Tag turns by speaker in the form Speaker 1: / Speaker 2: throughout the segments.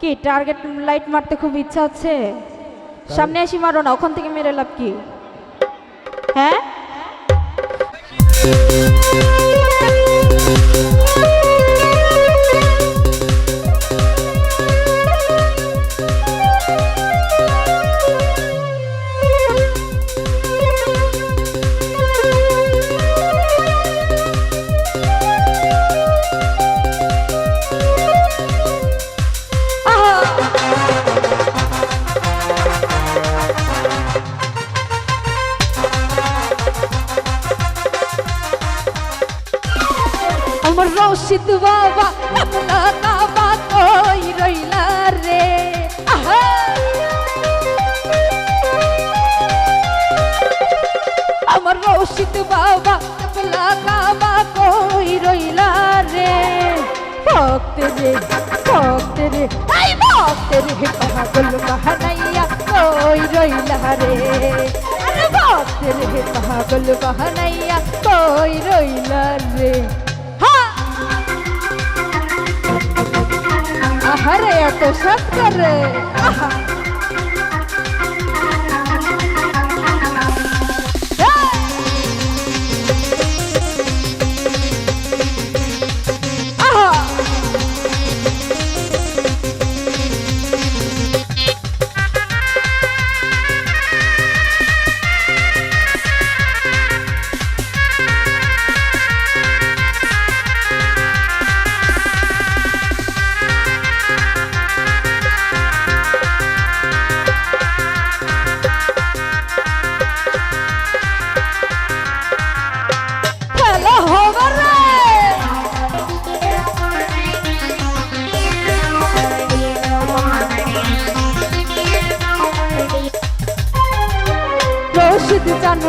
Speaker 1: কি? Target light মারতে খুব ইচ্ছা হচ্ছে সামনে আসি মারো না ওখান থেকে মেরে লাভ কি? হ্যাঁ? আমার রশিদ বাবা কামলা কাবা কই রইলা রে? আহা! আমার বাবা কামলা কাবা কই রইলা রে? ভক্ত রে ভক্ত রে আই ভক্ত রে, পাগল বাহানাইয়া কই রইলা রে? আরে ভক্ত রে, পাগল বাহানাইয়া কই রইলা রে? হা আহারে এত সৎকার রে আহা আহা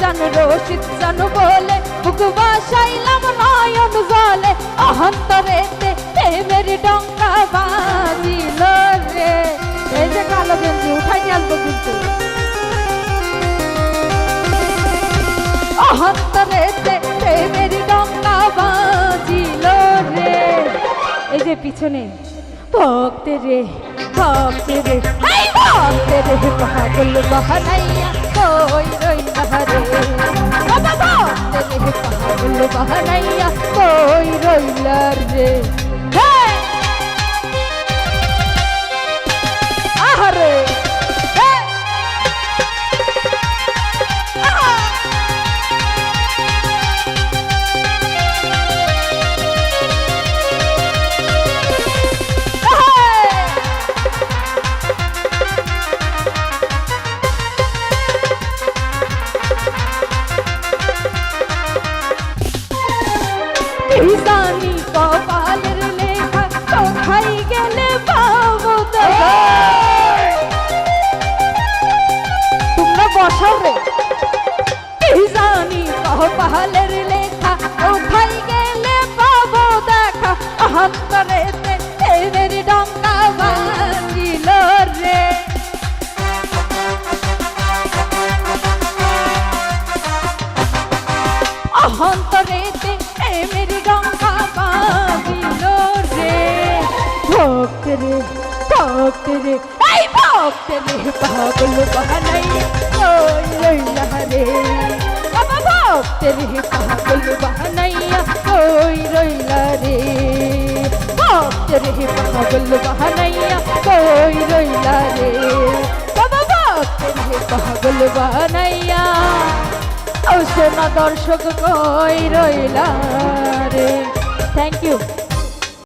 Speaker 1: চান রশিদ চান বলে, বুক বাসাইলাম নয়ন জলে। অহন্তরেতে প্রেমের ডঙ্কা বাজিল রে। এই যে কালো গেঞ্জি, উঠাই আসব কিন্তু। অহন্তরেতে প্রেমের ডঙ্কা বাজিল রে। এই যে পিছনে, ভক্তে রে। ভক্তে রে এই ভক্তে রে পাগল বাহানাইয়া কই রইলা রে বাবা ভক্তে রে পাগল বাহানাইয়া কই রইলা রে? জানি কপালের লেখা কোথায় গেলে পাবো তোমরা বসাও রে। জানি কপালের লেখা কোথায় গেলে পাবো রে, ভক্ত রে, এই ভক্ত রে, পাগল বানাই ওই রইলা রে। বাবা, ভক্ত রে, পাগল বানাইয়া ওই রইলা রে। ভক্ত রে, পাগল বানাইয়া ওই রইলা রে। বাবা, ভক্ত রে, পাগল বানাইয়া ও সোনা দর্শক কই রইলা রে। Thank you